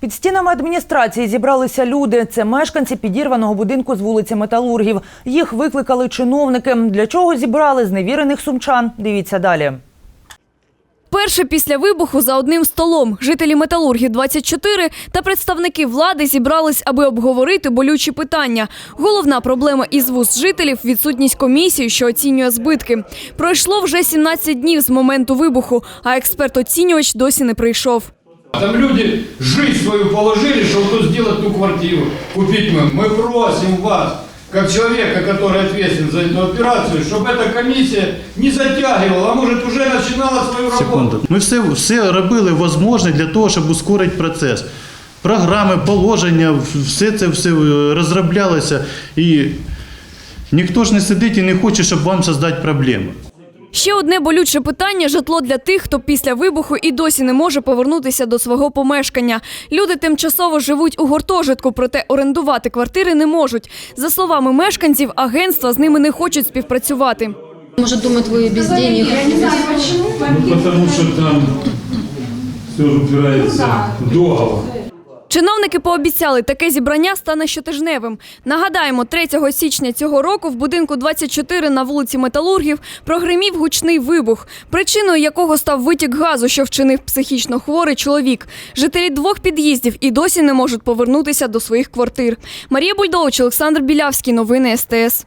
Під стінами адміністрації зібралися люди. Це мешканці підірваного будинку з вулиці Металургів. Їх викликали чиновники. Для чого зібрали зневірених сумчан? Дивіться далі. Перше після вибуху за одним столом жителі металургів 24 та представники влади зібрались, аби обговорити болючі питання. Головна проблема із вуз жителів відсутність комісії, що оцінює збитки. Пройшло вже 17 днів з моменту вибуху, а експерт-оцінювач досі не прийшов. Там люди жизнь свою положили, чтобы тут сделать ту квартиру, купить мы. Мы просим вас, как человека, который ответственен за эту операцию, чтобы эта комиссия не затягивала, а может уже начинала свою работу. Секунду. Ми все, все робили можливе для того, щоб ускорити процес. Програми, положення, все це все е, розроблялося. І ніхто ж не сидить і не хоче, щоб вам создати проблеми. Ще одне болюче питання житло для тих, хто після вибуху і досі не може повернутися до свого помешкання. Люди тимчасово живуть у гуртожитку, проте орендувати квартири не можуть. За словами мешканців, агентства з ними не хочуть співпрацювати. Может, думают, вы без денег. Ну, потому что там все упирается в договор. Чиновники пообіцяли, таке зібрання стане щотижневим. Нагадаємо, 3 січня цього року в будинку 24 на вулиці Металургів прогримів гучний вибух, причиною якого став витік газу, що вчинив психічно хворий чоловік. Жителі двох під'їздів і досі не можуть повернутися до своїх квартир. Марія Бульдович, Олександр Білявський. Новини СТС.